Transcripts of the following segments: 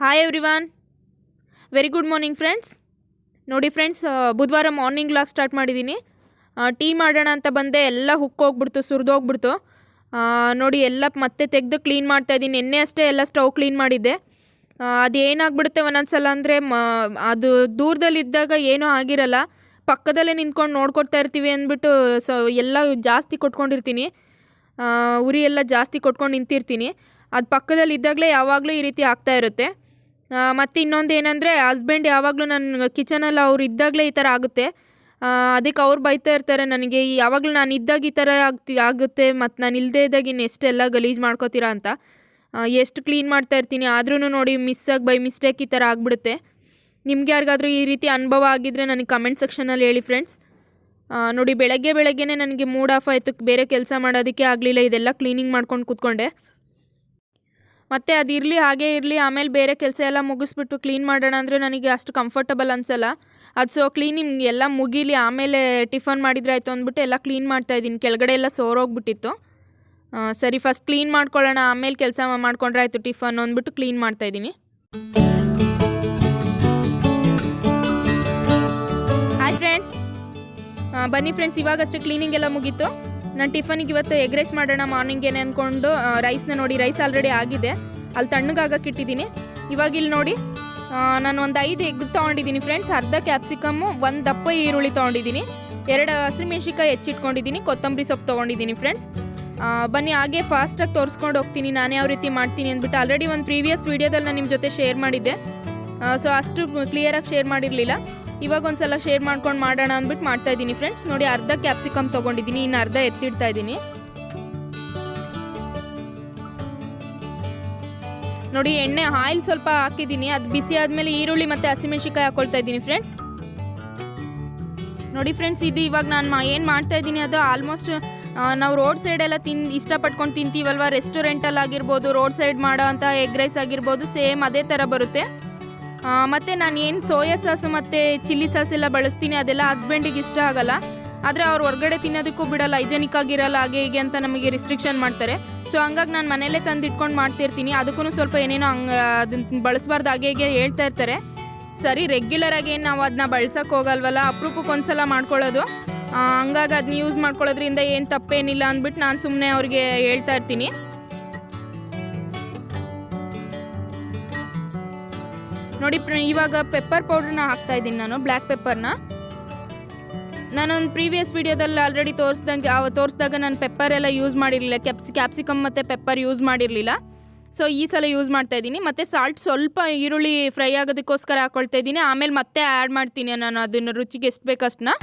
Hi everyone very good morning friends ನೋಡಿ friends ಬುಧವಾರ morning log start ಮಾಡಿದ್ದೀನಿ tea ಮಾಡೋಣ ಅಂತ ಬಂದೆ. ಎಲ್ಲ ಹುಕ್ಕೋಗ್ಬಿಡ್ತು ಸುರಿದೋಗ್ಬಿಡ್ತು ನೋಡಿ, ಎಲ್ಲ ಮತ್ತೆ ತೆಗೆದು ಕ್ಲೀನ್ ಮಾಡ್ತಾ ಇದ್ದೀನಿ. ನಿನ್ನೆ ಅಷ್ಟೇ ಎಲ್ಲ ಸ್ಟವ್ ಕ್ಲೀನ್ ಮಾಡಿದ್ದೆ. ಅದು ಏನಾಗ್ಬಿಡುತ್ತೆ ಒಂದೊಂದು ಸಲ ಅಂದರೆ, ಮ, ಅದು ದೂರದಲ್ಲಿದ್ದಾಗ ಏನೂ ಆಗಿರಲ್ಲ. ಪಕ್ಕದಲ್ಲೇ ನಿಂತ್ಕೊಂಡು ನೋಡ್ಕೊಡ್ತಾ ಇರ್ತೀವಿ ಅಂದ್ಬಿಟ್ಟು, ಸೊ, ಎಲ್ಲ ಜಾಸ್ತಿ ಕೊಟ್ಕೊಂಡಿರ್ತೀನಿ. ಉರಿ ಎಲ್ಲ ಜಾಸ್ತಿ ಕೊಟ್ಕೊಂಡು ನಿಂತಿರ್ತೀನಿ. ಅದು ಪಕ್ಕದಲ್ಲಿ ಇದ್ದಾಗಲೇ ಯಾವಾಗಲೂ ಈ ರೀತಿ ಆಗ್ತಾ ಇರುತ್ತೆ. ಮತ್ತು ಇನ್ನೊಂದು ಏನಂದರೆ ಹಸ್ಬೆಂಡ್ ಯಾವಾಗಲೂ ನನ್ನ ಕಿಚನಲ್ಲಿ ಅವ್ರು ಇದ್ದಾಗಲೇ ಈ ಥರ ಆಗುತ್ತೆ. ಅದಕ್ಕೆ ಅವ್ರು ಬೈತಾ ಇರ್ತಾರೆ ನನಗೆ ಯಾವಾಗಲೂ ನಾನು ಇದ್ದಾಗ ಈ ಥರ ಆಗ್ತಿ, ಆಗುತ್ತೆ ಮತ್ತು ನಾನು ಇಲ್ಲದೇ ಇದ್ದಾಗ ಇನ್ನು ಎಷ್ಟೆಲ್ಲ ಗಲೀಜು ಮಾಡ್ಕೋತೀರಾ ಅಂತ. ಎಷ್ಟು ಕ್ಲೀನ್ ಮಾಡ್ತಾ ಇರ್ತೀನಿ ಆದ್ರೂ ನೋಡಿ ಮಿಸ್ಸಾಗಿ ಬೈ ಮಿಸ್ಟೇಕ್ ಈ ಥರ ಆಗಿಬಿಡುತ್ತೆ. ನಿಮ್ಗೆ ಯಾರಿಗಾದರೂ ಈ ರೀತಿ ಅನುಭವ ಆಗಿದ್ದರೆ ನನಗೆ ಕಮೆಂಟ್ ಸೆಕ್ಷನಲ್ಲಿ ಹೇಳಿ ಫ್ರೆಂಡ್ಸ್ ನೋಡಿ ಬೆಳಗ್ಗೆ ಬೆಳಗ್ಗೆನೇ ನನಗೆ ಮೂಡ್ ಆಫ್ ಆಯಿತು, ಬೇರೆ ಕೆಲಸ ಮಾಡೋದಕ್ಕೆ ಆಗಲಿಲ್ಲ, ಇದೆಲ್ಲ ಕ್ಲೀನಿಂಗ್ ಮಾಡ್ಕೊಂಡು ಕೂತ್ಕೊಂಡೆ. ಮತ್ತು ಅದು ಇರಲಿ, ಹಾಗೇ ಇರಲಿ, ಆಮೇಲೆ ಬೇರೆ ಕೆಲಸ ಎಲ್ಲ ಮುಗಿಸ್ಬಿಟ್ಟು ಕ್ಲೀನ್ ಮಾಡೋಣ ಅಂದರೆ ನನಗೆ ಅಷ್ಟು ಕಂಫರ್ಟಬಲ್ ಅನಿಸಲ್ಲ. ಅದು ಸೊ ಕ್ಲೀನಿಂಗ್ ಎಲ್ಲ ಮುಗೀಲಿ, ಆಮೇಲೆ ಟಿಫನ್ ಮಾಡಿದರೆ ಆಯಿತು ಅಂದ್ಬಿಟ್ಟು ಎಲ್ಲ ಕ್ಲೀನ್ ಮಾಡ್ತಾಯಿದ್ದೀನಿ ಕೆಳಗಡೆ ಎಲ್ಲ ಸೋರೋಗ್ಬಿಟ್ಟಿತ್ತು. ಸರಿ ಫಸ್ಟ್ ಕ್ಲೀನ್ ಮಾಡ್ಕೊಳ್ಳೋಣ, ಆಮೇಲೆ ಕೆಲಸ ಮಾಡ್ಕೊಂಡ್ರೆ ಆಯಿತು ಟಿಫನ್ ಅಂದ್ಬಿಟ್ಟು ಕ್ಲೀನ್ ಮಾಡ್ತಾ ಇದ್ದೀನಿ. ಹಾಯ್ ಫ್ರೆಂಡ್ಸ್ ಬನ್ನಿ ಫ್ರೆಂಡ್ಸ್ ಇವಾಗಷ್ಟೇ ಕ್ಲೀನಿಂಗ್ ಎಲ್ಲ ಮುಗೀತು. ನಾನು ಟಿಫನಿಗೆ ಇವತ್ತು ಎಗ್ ರೈಸ್ ಮಾಡೋಣ ಮಾರ್ನಿಂಗ್ ಏನೇ ಅಂದ್ಕೊಂಡು ರೈಸ್ನ ನೋಡಿ ರೈಸ್ ಆಲ್ರೆಡಿ ಆಗಿದೆ. ಅಲ್ಲಿ ತಣ್ಣಗಾಗಕ್ಕೆ ಇಟ್ಟಿದ್ದೀನಿ. ಇವಾಗ ಇಲ್ಲಿ ನೋಡಿ ನಾನು ಒಂದು ಐದು ಎಗ್ ತೊಗೊಂಡಿದ್ದೀನಿ ಫ್ರೆಂಡ್ಸ್ ಅರ್ಧ ಕ್ಯಾಪ್ಸಿಕಮ್ಮು ಒಂದು ದಪ್ಪ ಈರುಳ್ಳಿ ತೊಗೊಂಡಿದ್ದೀನಿ. ಎರಡು ಹಸಿಮೆಣ್ಸಿಕಾಯಿ ಹೆಚ್ಚಿಟ್ಕೊಂಡಿದ್ದೀನಿ. ಕೊತ್ತಂಬರಿ ಸೊಪ್ಪು ತೊಗೊಂಡಿದ್ದೀನಿ ಫ್ರೆಂಡ್ಸ್ ಬನ್ನಿ, ಹಾಗೆ ಫಾಸ್ಟಾಗಿ ತೋರಿಸ್ಕೊಂಡು ಹೋಗ್ತೀನಿ. ನಾನು ಯಾವ ರೀತಿ ಮಾಡ್ತೀನಿ ಅಂದ್ಬಿಟ್ಟು ಆಲ್ರೆಡಿ ಒಂದು ಪ್ರೀವಿಯಸ್ ವೀಡಿಯೋದಲ್ಲಿ ನಾನು ನಿಮ್ಮ ಜೊತೆ ಶೇರ್ ಮಾಡಿದ್ದೆ. ಸೊ ಅಷ್ಟು ಕ್ಲಿಯರಾಗಿ ಶೇರ್ ಮಾಡಿರಲಿಲ್ಲ. ಇವಾಗ ಒಂದ್ಸಲ ಶೇರ್ ಮಾಡ್ಕೊಂಡು ಮಾಡೋಣ ಅಂದ್ಬಿಟ್ಟು ಮಾಡ್ತಾ ಇದ್ದೀನಿ ಫ್ರೆಂಡ್ಸ್ ನೋಡಿ ಅರ್ಧ ಕ್ಯಾಪ್ಸಿಕಮ್ ತೊಗೊಂಡಿದ್ದೀನಿ, ಇನ್ನು ಅರ್ಧ ಎತ್ತಿಡ್ತಾ ಇದ್ದೀನಿ. ನೋಡಿ ಎಣ್ಣೆ ಆಯಿಲ್ ಸ್ವಲ್ಪ ಹಾಕಿದ್ದೀನಿ. ಅದು ಬಿಸಿ ಆದಮೇಲೆ ಈರುಳ್ಳಿ ಮತ್ತು ಹಸಿಮೆಣ್ಸಿಕಾಯಿ ಹಾಕೊಳ್ತಾ ಇದ್ದೀನಿ ಫ್ರೆಂಡ್ಸ್ ನೋಡಿ ಫ್ರೆಂಡ್ಸ್ ಇದು ಇವಾಗ ನಾನು ಏನು ಮಾಡ್ತಾ ಇದ್ದೀನಿ ಅದು ಆಲ್ಮೋಸ್ಟ್ ನಾವು ರೋಡ್ ಸೈಡೆಲ್ಲ ತಿನ್ ಇಷ್ಟಪಟ್ಕೊಂಡು ತಿಂತೀವಲ್ವ? ರೆಸ್ಟೋರೆಂಟಲ್ಲಿ ಆಗಿರ್ಬೋದು ರೋಡ್ ಸೈಡ್ ಮಾಡೋ ಅಂತ ಎಗ್ ರೈಸ್ ಆಗಿರ್ಬೋದು ಸೇಮ್ ಅದೇ ಥರ ಬರುತ್ತೆ. ಮತ್ತೆ ನಾನು ಏನು ಸೋಯಾ ಸಾಸು ಮತ್ತು ಚಿಲ್ಲಿ ಸಾಸ್ ಎಲ್ಲ ಬಳಸ್ತೀನಿ ಅದೆಲ್ಲ ಹಸ್ಬೆಂಡಿಗೆ ಇಷ್ಟ ಆಗಲ್ಲ. ಆದರೆ ಅವ್ರು ಹೊರಗಡೆ ತಿನ್ನೋದಕ್ಕೂ ಬಿಡಲ್ಲ ಹೈಜೆನಿಕ್ ಆಗಿರಲ್ಲ ಹಾಗೆ ಹೀಗೆ ಅಂತ ನಮಗೆ ರಿಸ್ಟ್ರಿಕ್ಷನ್ ಮಾಡ್ತಾರೆ. ಸೊ ಹಂಗಾಗಿ ನಾನು ಮನೇಲೇ ತಂದು ಇಟ್ಕೊಂಡು ಮಾಡ್ತಿರ್ತೀನಿ. ಅದಕ್ಕೂ ಸ್ವಲ್ಪ ಏನೇನೋ ಹಂಗೆ ಅದನ್ನ ಬಳಸಬಾರ್ದು ಹಾಗೆ ಹೀಗೆ ಹೇಳ್ತಾ ಇರ್ತಾರೆ. ಸರಿ ರೆಗ್ಯುಲರ್ ಆಗಿ ಏನು ನಾವು ಅದನ್ನ ಬಳಸಕ್ಕೆ ಹೋಗಲ್ವಲ್ಲ? ಅಪರೂಪಕ್ಕೆ ಒಂದ್ಸಲ ಮಾಡ್ಕೊಳ್ಳೋದು. ಆ, ಹಂಗಾಗಿ ಅದನ್ನ ಯೂಸ್ ಮಾಡ್ಕೊಳ್ಳೋದ್ರಿಂದ ಏನು ತಪ್ಪೇನಿಲ್ಲ ಅಂದ್ಬಿಟ್ಟು ನಾನು ಸುಮ್ಮನೆ ಅವ್ರಿಗೆ ಹೇಳ್ತಾ ಇರ್ತೀನಿ. ನೋಡಿ ಇವಾಗ ಪೆಪ್ಪರ್ ಪೌಡ್ರನ್ನ ಹಾಕ್ತಾ ಇದ್ದೀನಿ ನಾನು ಬ್ಲ್ಯಾಕ್ ಪೆಪ್ಪರ್ನ ನಾನೊಂದು ಪ್ರೀವಿಯಸ್ ವಿಡಿಯೋದಲ್ಲಿ ಆಲ್ರೆಡಿ ತೋರಿಸ್ದಂಗೆ ತೋರಿಸಿದಾಗ ನಾನು ಪೆಪ್ಪರ್ ಎಲ್ಲ ಯೂಸ್ ಮಾಡಿರಲಿಲ್ಲ. ಕ್ಯಾಪ್ಸಿ ಕ್ಯಾಪ್ಸಿಕಮ್ ಮತ್ತು ಪೆಪ್ಪರ್ ಯೂಸ್ ಮಾಡಿರಲಿಲ್ಲ. ಸೊ ಈ ಸಲ ಯೂಸ್ ಮಾಡ್ತಾ ಇದ್ದೀನಿ. ಮತ್ತು ಸಾಲ್ಟ್ ಸ್ವಲ್ಪ ಈರುಳ್ಳಿ ಫ್ರೈ ಆಗೋದಕ್ಕೋಸ್ಕರ ಹಾಕೊಳ್ತಾ ಇದ್ದೀನಿ. ಆಮೇಲೆ ಮತ್ತೆ ಆ್ಯಡ್ ಮಾಡ್ತೀನಿ ನಾನು, ಅದನ್ನು ರುಚಿಗೆ ಎಷ್ಟು ಬೇಕಷ್ಟನ್ನ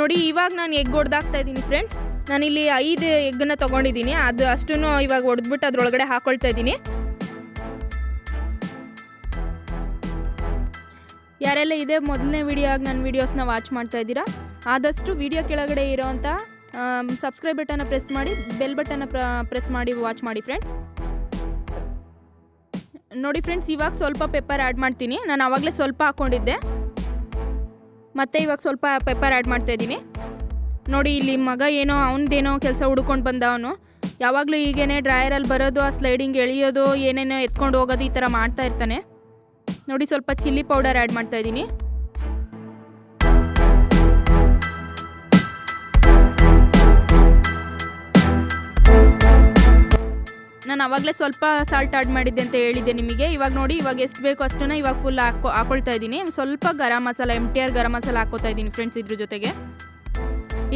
ನೋಡಿ, ಇವಾಗ ನಾನು ಎಗ್ ಹೊಡೆದಾಕ್ತಾ ಇದ್ದೀನಿ ಫ್ರೆಂಡ್ಸ್ ನಾನಿಲ್ಲಿ ಐದು ಎಗ್ಗನ್ನ ತೊಗೊಂಡಿದ್ದೀನಿ. ಅದು ಅಷ್ಟೂ ಇವಾಗ ಹೊಡೆದ್ಬಿಟ್ಟು ಅದರೊಳಗಡೆ ಹಾಕೊಳ್ತಾ ಇದ್ದೀನಿ. ಯಾರೆಲ್ಲ ಇದೇ, ಮೊದಲನೇ ವಿಡಿಯೋ ಆಗಿ ನನ್ನ ವೀಡಿಯೋಸ್ನ ವಾಚ್ ಮಾಡ್ತಾ ಇದ್ದೀರಾ, ಆದಷ್ಟು ವಿಡಿಯೋ ಕೆಳಗಡೆ ಇರೋವಂಥ ಸಬ್ಸ್ಕ್ರೈಬ್ ಬಟನ್ನ ಪ್ರೆಸ್ ಮಾಡಿ ಬೆಲ್ ಬಟನ್ನ ಪ್ರೆಸ್ ಮಾಡಿ ವಾಚ್ ಮಾಡಿ ಫ್ರೆಂಡ್ಸ್ ನೋಡಿ ಫ್ರೆಂಡ್ಸ್ ಇವಾಗ ಸ್ವಲ್ಪ ಪೆಪ್ಪರ್ ಆ್ಯಡ್ ಮಾಡ್ತೀನಿ. ನಾನು ಆವಾಗಲೇ ಸ್ವಲ್ಪ ಹಾಕ್ಕೊಂಡಿದ್ದೆ ಮತ್ತೆ ಇವಾಗ ಸ್ವಲ್ಪ ಪೆಪ್ಪರ್ ಆ್ಯಡ್ ಮಾಡ್ತಾ ಇದ್ದೀನಿ. ನೋಡಿ, ಇಲ್ಲಿ ಮಗ ಏನೋ, ಅವನದೇನೋ ಕೆಲಸ ಹುಡ್ಕೊಂಡು ಬಂದ ಅವನು. ಯಾವಾಗಲೂ ಈಗೇನೆ ಡ್ರಾಯರಲ್ಲಿ ಬರೋದು, ಆ ಸ್ಲೈಡಿಂಗ್ ಎಳೆಯೋದು, ಏನೇನೋ ಎತ್ಕೊಂಡು ಹೋಗೋದು ಈ ಥರ ಮಾಡ್ತಾ ಇರ್ತಾನೆ. ನೋಡಿ ಸ್ವಲ್ಪ ಚಿಲ್ಲಿ ಪೌಡರ್ ಆ್ಯಡ್ ಮಾಡ್ತಾ ಇದ್ದೀನಿ. ನಾನು ಅವಾಗಲೇ ಸ್ವಲ್ಪ ಸಾಲ್ಟ್ ಆ್ಯಡ್ ಮಾಡಿದ್ದೆ ಅಂತ ಹೇಳಿದ್ದೆ ನಿಮಗೆ. ಇವಾಗ ನೋಡಿ, ಇವಾಗ ಎಷ್ಟು ಬೇಕು ಅಷ್ಟನ್ನು ಇವಾಗ ಫುಲ್ ಹಾಕೋ, ಹಾಕೊಳ್ತಾ ಇದ್ದೀನಿ. ಸ್ವಲ್ಪ garam masala M T R garam masala ಹಾಕೋತಾ ಇದ್ದೀನಿ ಫ್ರೆಂಡ್ಸ್ ಇದ್ರ ಜೊತೆಗೆ.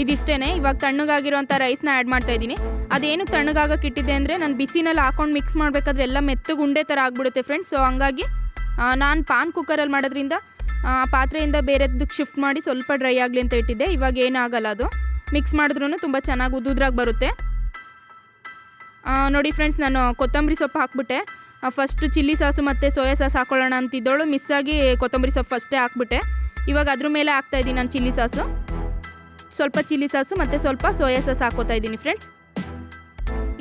ಇದಿಷ್ಟೇ ಇವಾಗ ತಣ್ಣಗಾಗಿರುವಂಥ ರೈಸ್ನ ಆ್ಯಡ್ ಮಾಡ್ತಾ ಇದ್ದೀನಿ. ಅದೇನು ತಣ್ಣಗಾಗಕ್ಕೆ ಇಟ್ಟಿದ್ದೆ ಅಂದರೆ ನಾನು ಬಿಸಿನಲ್ಲಿ ಹಾಕೊಂಡು ಮಿಕ್ಸ್ ಮಾಡಬೇಕಾದ್ರೆ ಎಲ್ಲ ಮೆತ್ತಗೆ ಉಂಡೆ ಥರ ಆಗ್ಬಿಡುತ್ತೆ ಫ್ರೆಂಡ್ಸ್ ಸೊ ಹಂಗಾಗಿ ನಾನು ಪಾನ್ ಕುಕ್ಕರಲ್ಲಿ ಮಾಡೋದ್ರಿಂದ ಪಾತ್ರೆಯಿಂದ ಬೇರೆದಕ್ಕೆ ಶಿಫ್ಟ್ ಮಾಡಿ ಸ್ವಲ್ಪ ಡ್ರೈ ಆಗಲಿ ಅಂತ ಇಟ್ಟಿದ್ದೆ. ಇವಾಗ ಏನಾಗಲ್ಲ ಅದು. ಮಿಕ್ಸ್ ಮಾಡಿದ್ರೂ ತುಂಬ ಚೆನ್ನಾಗಿ ಉದುದ್ರಾಗಿ ಬರುತ್ತೆ. ನೋಡಿ ಫ್ರೆಂಡ್ಸ್ ನಾನು ಕೊತ್ತಂಬರಿ ಸೊಪ್ಪು ಹಾಕ್ಬಿಟ್ಟೆ. ಫಸ್ಟು ಚಿಲ್ಲಿ ಸಾಸು ಮತ್ತು ಸೋಯಾ ಸಾಸ್ ಹಾಕೊಳ್ಳೋಣ ಅಂತಿದ್ದೋಳು. ಮಿಸ್ಸಾಗಿ ಕೊತ್ತಂಬರಿ ಸೊಪ್ಪು ಫಸ್ಟೇ ಹಾಕ್ಬಿಟ್ಟೆ. ಇವಾಗ ಅದ್ರ ಮೇಲೆ ಹಾಕ್ತಾಯಿದ್ದೀನಿ ನಾನು ಚಿಲ್ಲಿ ಸಾಸು ಸ್ವಲ್ಪ ಚಿಲ್ಲಿ ಸಾಸು ಮತ್ತು ಸ್ವಲ್ಪ ಸೋಯಾ ಸಾಸ್ ಹಾಕೋತಾ ಇದ್ದೀನಿ ಫ್ರೆಂಡ್ಸ್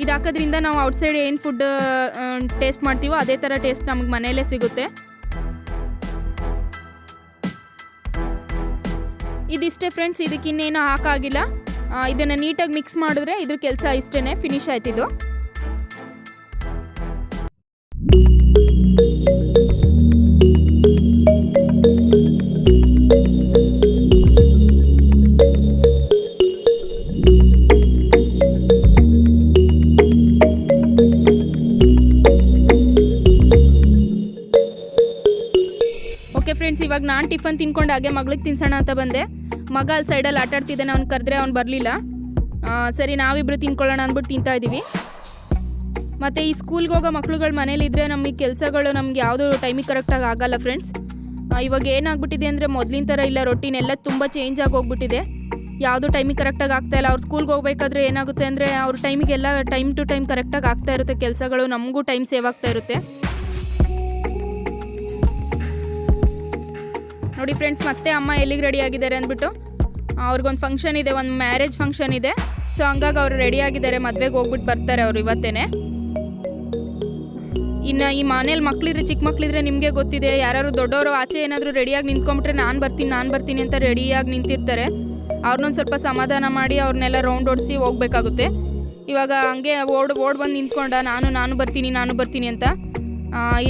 ಇದು ಹಾಕೋದ್ರಿಂದ ನಾವು ಔಟ್ಸೈಡ್ ಏನು ಫುಡ್ ಟೇಸ್ಟ್ ಮಾಡ್ತೀವೋ ಅದೇ ಥರ ಟೇಸ್ಟ್ ನಮಗೆ ಮನೆಯಲ್ಲೇ ಸಿಗುತ್ತೆ. ಇದಿಷ್ಟೇ ಫ್ರೆಂಡ್ಸ್ ಇದಕ್ಕೆ ಇನ್ನೇನು ಹಾಕಾಗಿಲ್ಲ. ಇದನ್ನು ನೀಟಾಗಿ ಮಿಕ್ಸ್ ಮಾಡಿದ್ರೆ ಇದ್ರ ಕೆಲಸ ಇಷ್ಟೇ ಫಿನಿಶ್ ಆಯ್ತಿದ್ದು ನಾನು ಟಿಫನ್ ತಿನ್ಕೊಂಡು ಹಾಗೆ ಮಗಳಿಗೆ ತಿನ್ಸೋಣ ಅಂತ ಬಂದೆ. ಮಗ ಅಲ್ಲಿ ಸೈಡಲ್ಲಿ ಆಟ ಆಡ್ತಿದ್ದಾನೆ ಅವ್ನು ಕರೆದ್ರೆ ಅವ್ನು ಬರಲಿಲ್ಲ. ಸರಿ ನಾವಿಬ್ರು ತಿನ್ಕೊಳ್ಳೋಣ ಅಂದ್ಬಿಟ್ಟು ತಿಂತಾ ಇದ್ದೀವಿ ಮತ್ತು ಈ ಸ್ಕೂಲ್ಗೆ ಹೋಗೋ ಮಕ್ಳುಗಳು ಮನೇಲಿದ್ದರೆ ನಮಗೆ ಕೆಲಸಗಳು ನಮ್ಗೆ ಯಾವುದೂ ಟೈಮಿಗೆ ಕರೆಕ್ಟಾಗಿ ಆಗಲ್ಲ ಫ್ರೆಂಡ್ಸ್ ಇವಾಗ ಏನಾಗ್ಬಿಟ್ಟಿದೆ ಅಂದರೆ ಮೊದಲಿನ ಥರ ಇಲ್ಲ ರೊಟೀನ್ ಎಲ್ಲ ತುಂಬ ಚೇಂಜ್ ಆಗಿ ಹೋಗ್ಬಿಟ್ಟಿದೆ. ಯಾವುದು ಟೈಮಿಗೆ ಕರೆಕ್ಟಾಗಿ ಆಗ್ತಾ ಇಲ್ಲ. ಅವ್ರು ಸ್ಕೂಲ್ಗೆ ಹೋಗ್ಬೇಕಾದ್ರೆ ಏನಾಗುತ್ತೆ ಅಂದರೆ ಅವ್ರ ಟೈಮಿಗೆಲ್ಲ ಟೈಮ್ ಟು ಟೈಮ್ ಕರೆಕ್ಟಾಗಿ ಆಗ್ತಾ ಇರುತ್ತೆ. ಕೆಲಸಗಳು ನಮಗೂ ಟೈಮ್ ಸೇವ್ ಆಗ್ತಾ ಇರುತ್ತೆ. ನೋಡಿ ಫ್ರೆಂಡ್ಸ್, ಮತ್ತೆ ಅಮ್ಮ ಎಲ್ಲಿಗೆ ರೆಡಿ ಆಗಿದ್ದಾರೆ ಅಂದ್ಬಿಟ್ಟು ಅವ್ರಿಗೊಂದು ಫಂಕ್ಷನ್ ಇದೆ, ಒಂದು ಮ್ಯಾರೇಜ್ ಫಂಕ್ಷನ್ ಇದೆ. ಸೊ ಹಂಗಾಗಿ ಅವ್ರು ರೆಡಿ ಆಗಿದ್ದಾರೆ, ಮದುವೆಗೆ ಹೋಗ್ಬಿಟ್ಟು ಬರ್ತಾರೆ ಅವರು ಇವತ್ತೇನೆ. ಇನ್ನು ಈ ಮನೇಲಿ ಮಕ್ಳಿದ್ರೆ, ಚಿಕ್ಕ ಮಕ್ಕಳಿದ್ರೆ ನಿಮಗೆ ಗೊತ್ತಿದೆ ಯಾರು ದೊಡ್ಡವರು ಆಚೆ ಏನಾದರೂ ರೆಡಿಯಾಗಿ ನಿಂತ್ಕೊಂಬಿಟ್ರೆ ನಾನು ಬರ್ತೀನಿ ನಾನು ಬರ್ತೀನಿ ಅಂತ ರೆಡಿಯಾಗಿ ನಿಂತಿರ್ತಾರೆ. ಅವ್ರನ್ನೊಂದು ಸ್ವಲ್ಪ ಸಮಾಧಾನ ಮಾಡಿ ಅವ್ರನ್ನೆಲ್ಲ ರೌಂಡ್ ಓಡಿಸಿ ಹೋಗ್ಬೇಕಾಗುತ್ತೆ. ಇವಾಗ ಹಂಗೆ ಓಡ್ ಓಡ್ ಬಂದು ನಿಂತ್ಕೊಂಡ, ನಾನು ನಾನು ಬರ್ತೀನಿ ನಾನು ಬರ್ತೀನಿ ಅಂತ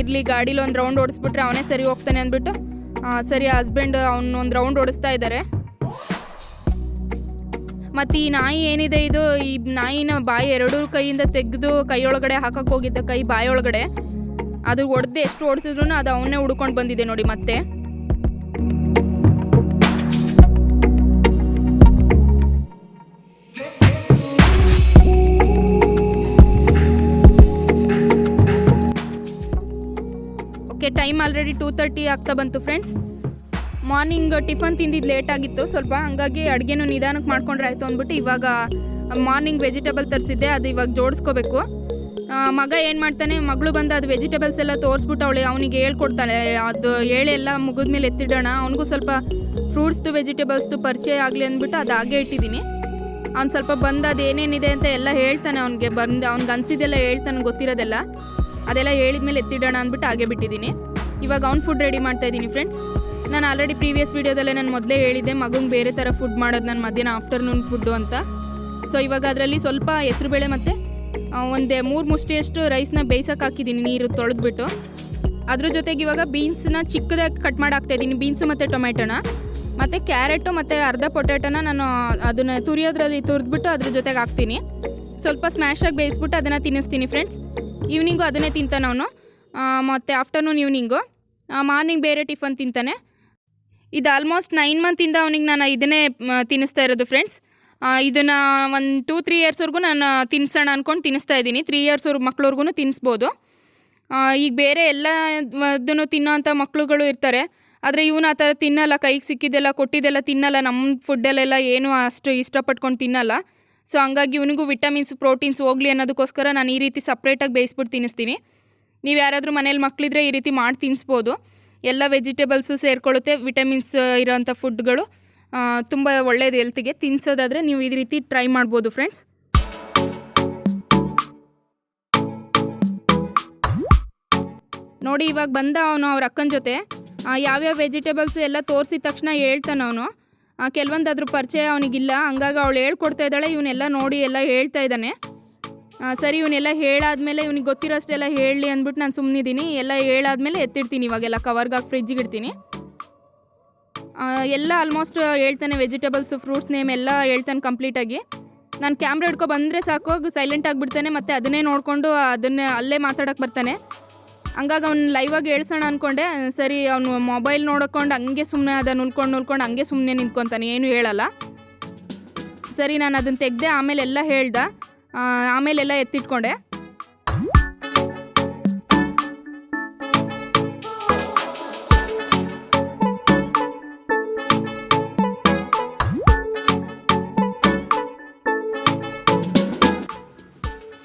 ಇರಲಿ, ಗಾಡೀಲಿ ಒಂದು ರೌಂಡ್ ಓಡಿಸ್ಬಿಟ್ರೆ ಅವನೇ ಸರಿ ಹೋಗ್ತಾನೆ ಅಂದ್ಬಿಟ್ಟು ಸರಿ ಹಸ್ಬೆಂಡ್ ಒಂದು ರೌಂಡ್ ಓಡಿಸ್ತಾ ಇದ್ದಾರೆ ಮತ್ತು ಈ ನಾಯಿ ಏನಿದೆ ಇದು? ಈ ನಾಯಿನ ಬಾಯಿ ಎರಡೂ ಕೈಯಿಂದ ತೆಗೆದು ಕೈಯೊಳಗಡೆ ಹಾಕಕ್ಕೆ ಹೋಗಿದ್ದ ಕೈ ಬಾಯೊಳಗಡೆ. ಅದು ಒಡೆದು ಎಷ್ಟು ಓಡಿಸಿದ್ರು ಅದು ಅವನ್ನೇ ಹುಡ್ಕೊಂಡು ಬಂದಿದೆ ನೋಡಿ ಮತ್ತೆ. ಟೈಮ್ ಆಲ್ರೆಡಿ ಟೂ ತರ್ಟಿ ಆಗ್ತಾ ಬಂತು ಫ್ರೆಂಡ್ಸ್ ಮಾರ್ನಿಂಗ್ ಟಿಫನ್ ತಿಂದಿದ್ದು ಲೇಟ್ ಆಗಿತ್ತು, ಸ್ವಲ್ಪ ಹಂಗಾಗಿ ಅಡುಗೆನೂ ನಿಧಾನಕ್ಕೆ ಮಾಡ್ಕೊಂಡ್ರೆ ಆಯಿತು ಅಂದ್ಬಿಟ್ಟು ಇವಾಗ ಮಾರ್ನಿಂಗ್ ವೆಜಿಟೇಬಲ್ ತರಿಸಿದ್ದೆ, ಅದು ಇವಾಗ ಜೋಡಿಸ್ಕೋಬೇಕು. ಮಗ ಏನು ಮಾಡ್ತಾನೆ, ಮಗಳು ಬಂದು ಅದು ವೆಜಿಟೇಬಲ್ಸ್ ಎಲ್ಲ ತೋರಿಸ್ಬಿಟ್ಟು ಅವಳೆ ಅವನಿಗೆ ಹೇಳ್ಕೊಡ್ತಾಳೆ, ಅದು ಹೇಳಿ ಎಲ್ಲ ಮುಗಿದ್ಮೇಲೆ ಎತ್ತಿಡೋಣ, ಅವನಿಗೂ ಸ್ವಲ್ಪ ಫ್ರೂಟ್ಸ್ದು ವೆಜಿಟೇಬಲ್ಸ್ದು ಪರಿಚಯ ಆಗಲಿ ಅಂದ್ಬಿಟ್ಟು ಅದು ಹಾಗೆ ಇಟ್ಟಿದ್ದೀನಿ. ಅವ್ನು ಸ್ವಲ್ಪ ಬಂದು ಅದು ಏನೇನಿದೆ ಅಂತ ಎಲ್ಲ ಹೇಳ್ತಾನೆ ಅವನಿಗೆ, ಬಂದು ಅವ್ನಿಗೆ ಅನ್ಸಿದ್ದೆಲ್ಲ ಹೇಳ್ತಾನೆ, ಗೊತ್ತಿರೋದೆಲ್ಲ. ಅದೆಲ್ಲ ಹೇಳಿದ್ಮೇಲೆ ಎತ್ತಿಡೋಣ ಅಂದ್ಬಿಟ್ಟು ಹಾಗೆ ಬಿಟ್ಟಿದ್ದೀನಿ. ಇವಾಗ ಅವ್ನು ಫುಡ್ ರೆಡಿ ಮಾಡ್ತಾ ಇದ್ದೀನಿ ಫ್ರೆಂಡ್ಸ್ ನಾನು ಆಲ್ರೆಡಿ ಪ್ರೀವಿಯಸ್ ವೀಡಿಯೋದಲ್ಲೇ ನಾನು ಮೊದಲೇ ಹೇಳಿದ್ದೆ, ಮಗಂಗೆ ಬೇರೆ ಥರ ಫುಡ್ ಮಾಡೋದು ನಾನು ಮಧ್ಯಾಹ್ನ ಆಫ್ಟರ್ನೂನ್ ಫುಡ್ಡು ಅಂತ. ಸೊ ಇವಾಗ ಅದರಲ್ಲಿ ಸ್ವಲ್ಪ ಹೆಸರುಬೇಳೆ ಮತ್ತು ಒಂದೇ ಮೂರು ಮುಷ್ಟಿಯಷ್ಟು ರೈಸ್ನ ಬೇಯಿಸೋಕೆ ಹಾಕಿದ್ದೀನಿ ನೀರು ತೊಳೆದ್ಬಿಟ್ಟು. ಅದ್ರ ಜೊತೆಗೆ ಇವಾಗ ಬೀನ್ಸ್ನ ಚಿಕ್ಕದಾಗಿ ಕಟ್ ಮಾಡಿ ಹಾಕ್ತಾ ಇದ್ದೀನಿ ಬೀನ್ಸು ಮತ್ತು ಟೊಮೆಟೊನ ಮತ್ತು ಕ್ಯಾರೆಟು ಮತ್ತು ಅರ್ಧ ಪೊಟ್ಯಾಟೋನ ನಾನು ಅದನ್ನು ತುರಿಯೋದ್ರಲ್ಲಿ ತುರಿದ್ಬಿಟ್ಟು ಅದ್ರ ಜೊತೆಗೆ ಹಾಕ್ತೀನಿ. ಸ್ವಲ್ಪ ಸ್ಮ್ಯಾಶಾಗಿ ಬೇಯಿಸ್ಬಿಟ್ಟು ಅದನ್ನು ತಿನ್ನಿಸ್ತೀನಿ ಫ್ರೆಂಡ್ಸ್ ಈವ್ನಿಂಗು ಅದನ್ನೇ ತಿಂತಾನೆ ಅವನು. ಮತ್ತು ಆಫ್ಟರ್ನೂನ್ ಈವ್ನಿಂಗು ಮಾರ್ನಿಂಗ್ ಬೇರೆ ಟಿಫನ್ ತಿಂತಾನೆ. ಇದು ಆಲ್ಮೋಸ್ಟ್ ನೈನ್ ಮಂತಿಂದ ಅವನಿಗೆ ನಾನು ಇದನ್ನೇ ತಿನ್ನಿಸ್ತಾ ಇರೋದು ಫ್ರೆಂಡ್ಸ್ ಇದನ್ನು ಒಂದು ಟೂ ತ್ರೀ ಇಯರ್ಸ್ವರೆಗೂ ನಾನು ತಿನ್ನಿಸೋಣ ಅಂದ್ಕೊಂಡು ತಿನ್ನಿಸ್ತಾ ಇದ್ದೀನಿ. ತ್ರೀ ಇಯರ್ಸ್ವ್ರ ಮಕ್ಳವ್ರಿಗೂ ತಿನ್ನಿಸ್ಬೋದು ಈಗ ಬೇರೆ ಎಲ್ಲ ಅದನ್ನು ತಿನ್ನೋಂಥ ಮಕ್ಳುಗಳು ಇರ್ತಾರೆ. ಆದರೆ ಇವನು ಆ ಥರ ತಿನ್ನಲ್ಲ. ಕೈಗೆ ಸಿಕ್ಕಿದ್ದೆಲ್ಲ, ಕೊಟ್ಟಿದ್ದೆಲ್ಲ ತಿನ್ನಲ್ಲ. ನಮ್ಮ ಫುಡ್ಡಲ್ಲೆಲ್ಲ ಏನೂ ಅಷ್ಟು ಇಷ್ಟಪಟ್ಕೊಂಡು ತಿನ್ನಲ್ಲ. ಸೊ ಹಂಗಾಗಿ ಇವನಿಗೂ ವಿಟಮಿನ್ಸ್ ಪ್ರೋಟೀನ್ಸ್ ಹೋಗಲಿ ಅನ್ನೋದಕ್ಕೋಸ್ಕರ ನಾನು ಈ ರೀತಿ ಸಪ್ರೇಟಾಗಿ ಬೇಯಿಸ್ಬಿಟ್ಟು ತಿನ್ನಿಸ್ತೀನಿ. ನೀವು ಯಾರಾದರೂ ಮನೇಲಿ ಮಕ್ಕಳಿದ್ರೆ ಈ ರೀತಿ ಮಾಡಿ ತಿನ್ನಿಸ್ಬೋದು ಎಲ್ಲ ವೆಜಿಟೇಬಲ್ಸು ಸೇರ್ಕೊಳ್ಳುತ್ತೆ, ವಿಟಮಿನ್ಸ್ ಇರೋಂಥ ಫುಡ್ಗಳು. ತುಂಬ ಒಳ್ಳೇದು ಹೆಲ್ತಿಗೆ. ತಿನ್ಸೋದಾದರೆ ನೀವು ಈ ರೀತಿ ಟ್ರೈ ಮಾಡ್ಬೋದು ಫ್ರೆಂಡ್ಸ್. ನೋಡಿ, ಇವಾಗ ಬಂದ ಅವನು ಅವ್ರ ಅಕ್ಕನ ಜೊತೆ. ಯಾವ್ಯಾವ ವೆಜಿಟೇಬಲ್ಸ್ ಎಲ್ಲ ತೋರಿಸಿದ ತಕ್ಷಣ ಹೇಳ್ತಾನೆ ಅವನು. ಕೆಲವೊಂದು ಅದ್ರ ಪರಿಚಯ ಅವನಿಗಿಲ್ಲ. ಹಂಗಾಗಿ ಅವಳು ಹೇಳ್ಕೊಡ್ತಾ ಇದ್ದಾಳೆ ಇವನ್ನೆಲ್ಲ ನೋಡಿ ಎಲ್ಲ ಹೇಳ್ತಾ ಇದ್ದಾನೆ. ಸರಿ, ಇವನ್ನೆಲ್ಲ ಹೇಳಾದ್ಮೇಲೆ ಇವ್ನಿಗೆ ಗೊತ್ತಿರೋಷ್ಟೆಲ್ಲ ಹೇಳಿ ಅಂದ್ಬಿಟ್ಟು ನಾನು ಸುಮ್ಮನಿದ್ದೀನಿ ಎಲ್ಲ ಹೇಳಾದ್ಮೇಲೆ ಎತ್ತಿಡ್ತೀನಿ ಇವಾಗೆಲ್ಲ ಕವರ್ಗೆ ಹಾಕಿ ಫ್ರಿಜ್ಜಿಗೆ ಇಡ್ತೀನಿ. ಎಲ್ಲ ಆಲ್ಮೋಸ್ಟ್ ಹೇಳ್ತಾನೆ ವೆಜಿಟೇಬಲ್ಸ್ ಫ್ರೂಟ್ಸ್ ನೇಮ್ ಎಲ್ಲ ಹೇಳ್ತಾನೆ ಕಂಪ್ಲೀಟಾಗಿ ನಾನು ಕ್ಯಾಮ್ರಾ ಹಿಡ್ಕೊ ಬಂದರೆ ಸಾಕು ಸೈಲೆಂಟ್ ಆಗಿಬಿಡ್ತಾನೆ, ಮತ್ತು ಅದನ್ನೇ ನೋಡಿಕೊಂಡು ಅದನ್ನೇ ಅಲ್ಲೇ ಮಾತಾಡೋಕೆ ಬರ್ತಾನೆ. ಹಂಗಾಗಿ ಅವ್ನು ಲೈವಾಗಿ ಹೇಳ್ಸೋಣ ಅಂದ್ಕೊಂಡೆ ಸರಿ, ಅವನು ಮೊಬೈಲ್ ನೋಡ್ಕೊಂಡು ಹಂಗೆ ಸುಮ್ಮನೆ ಅದ ಉಲ್ಕೊಂಡು ನುಲ್ಕೊಂಡು ಹಂಗೆ ಸುಮ್ಮನೆ ನಿಂತ್ಕೊತಾನೆ, ಏನು ಹೇಳಲ್ಲ. ಸರಿ, ನಾನು ಅದನ್ನು ತೆಗೆದೆ ಆಮೇಲೆ ಎಲ್ಲ ಹೇಳ್ದ. ಆಮೇಲೆಲ್ಲ ಎತ್ತಿಟ್ಕೊಂಡೆ.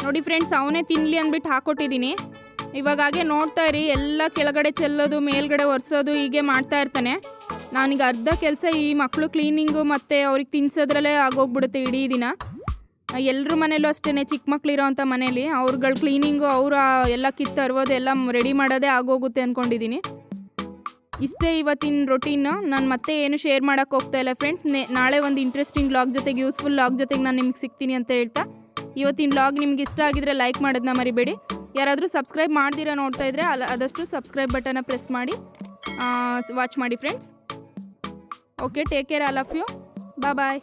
ನೋಡಿ ಫ್ರೆಂಡ್ಸ್ ಅವನೇ ತಿನ್ಲಿ ಅಂದ್ಬಿಟ್ಟು ಹಾಕೊಟ್ಟಿದ್ದೀನಿ. ಇವಾಗ ಹಾಗೆ ನೋಡ್ತಾ ಇರಿ, ಎಲ್ಲ ಕೆಳಗಡೆ ಚೆಲ್ಲೋದು, ಮೇಲ್ಗಡೆ ಒರೆಸೋದು, ಹೀಗೆ ಮಾಡ್ತಾ ಇರ್ತಾನೆ. ನಾನೀಗ ಅರ್ಧ ಕೆಲಸ ಈ ಮಕ್ಕಳು ಕ್ಲೀನಿಂಗು ಮತ್ತು ಅವ್ರಿಗೆ ತಿನ್ಸೋದ್ರಲ್ಲೇ ಆಗೋಗ್ಬಿಡುತ್ತೆ ಇಡೀ ದಿನ. ಎಲ್ಲರ ಮನೇಲೂ ಅಷ್ಟೇ ಚಿಕ್ಕ ಮಕ್ಳು ಇರೋವಂಥ ಮನೇಲಿ ಅವ್ರುಗಳ ಕ್ಲೀನಿಂಗು ಅವರು ಎಲ್ಲ ಕಿತ್ತರ್ಬೋದು ಎಲ್ಲ ರೆಡಿ ಮಾಡೋದೇ ಆಗೋಗುತ್ತೆ ಅಂದ್ಕೊಂಡಿದ್ದೀನಿ ಇಷ್ಟೇ ಇವತ್ತಿನ ರೊಟೀನ್ ನಾನು ಮತ್ತೆ ಏನು ಶೇರ್ ಮಾಡೋಕ್ಕೆ ಹೋಗ್ತಾ ಇಲ್ಲ ಫ್ರೆಂಡ್ಸ್ ನಾಳೆ ಒಂದು ಇಂಟ್ರೆಸ್ಟಿಂಗ್ ಲಾಗ್ ಜೊತೆಗೆ ಯೂಸ್ಫುಲ್ ಲಾಗ್ ಜೊತೆಗೆ ನಾನು ನಿಮ್ಗೆ ಸಿಗ್ತೀನಿ ಅಂತ ಹೇಳ್ತಾ. ಇವತ್ತಿನ ಲಾಗ್ ನಿಮ್ಗೆ ಇಷ್ಟ ಆಗಿದ್ರೆ ಲೈಕ್ ಮಾಡೋದನ್ನ ಮರಿಬೇಡಿ. ಯಾರಾದರೂ ಸಬ್ಸ್ಕ್ರೈಬ್ ಮಾಡ್ದಿರ ನೋಡ್ತಾ ಇದ್ರೆ ಅಲ್ಲ ಆದಷ್ಟು ಸಬ್ಸ್ಕ್ರೈಬ್ ಬಟನ್ನ ಪ್ರೆಸ್ ಮಾಡಿ ವಾಚ್ ಮಾಡಿ friends okay take care all of you bye